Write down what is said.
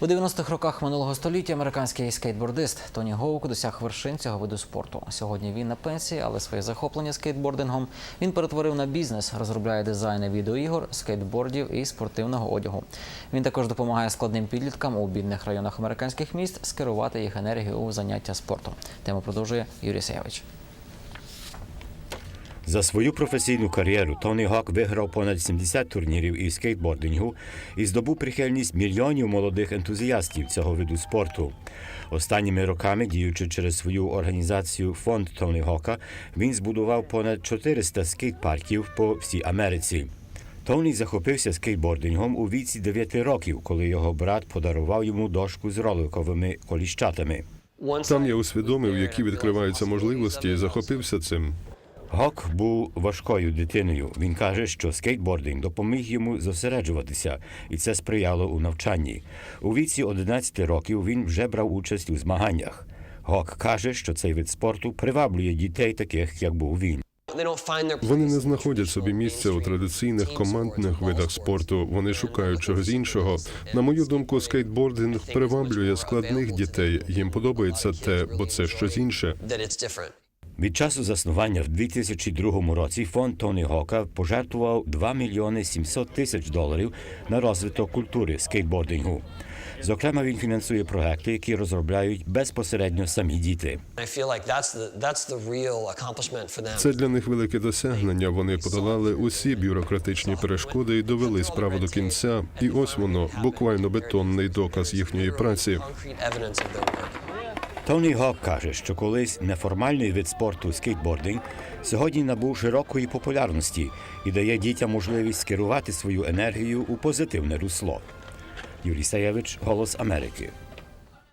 У 90-х роках минулого століття американський скейтбордист Тоні Гоук досяг вершин цього виду спорту. Сьогодні він на пенсії, але своє захоплення скейтбордингом він перетворив на бізнес, розробляє дизайни відеоігор, скейтбордів і спортивного одягу. Він також допомагає складним підліткам у бідних районах американських міст скерувати їх енергію у заняття спортом. Тему продовжує Юрій Саєвич. За свою професійну кар'єру Тоні Гок виграв понад 70 турнірів із скейтбордингу і здобув прихильність мільйонів молодих ентузіастів цього виду спорту. Останніми роками, діючи через свою організацію Фонд Тоні Гока, він збудував понад 400 скейт-парків по всій Америці. Тоні захопився скейтбордингом у віці 9 років, коли його брат подарував йому дошку з роликовими коліщатами. Там я усвідомив, які відкриваються можливості, і захопився цим. Гок був важкою дитиною. Він каже, що скейтбординг допоміг йому зосереджуватися, і це сприяло у навчанні. У віці 11 років він вже брав участь у змаганнях. Гок каже, що цей вид спорту приваблює дітей, таких як був він. Вони не знаходять собі місця у традиційних командних видах спорту. Вони шукають чогось іншого. На мою думку, скейтбординг приваблює складних дітей. Їм подобається те, бо це щось інше. Від часу заснування в 2002 році фонд Тоні Гока пожертвував 2 мільйони 700 тисяч доларів на розвиток культури скейтбордингу. Зокрема, він фінансує проекти, які розробляють безпосередньо самі діти. Це для них велике досягнення. Вони подолали усі бюрократичні перешкоди і довели справу до кінця. І ось воно буквально бетонний доказ їхньої праці. Тоні Гок каже, що колись неформальний вид спорту скейтбординг сьогодні набув широкої популярності і дає дітям можливість скерувати свою енергію у позитивне русло. Юрій Саєвич, Голос Америки.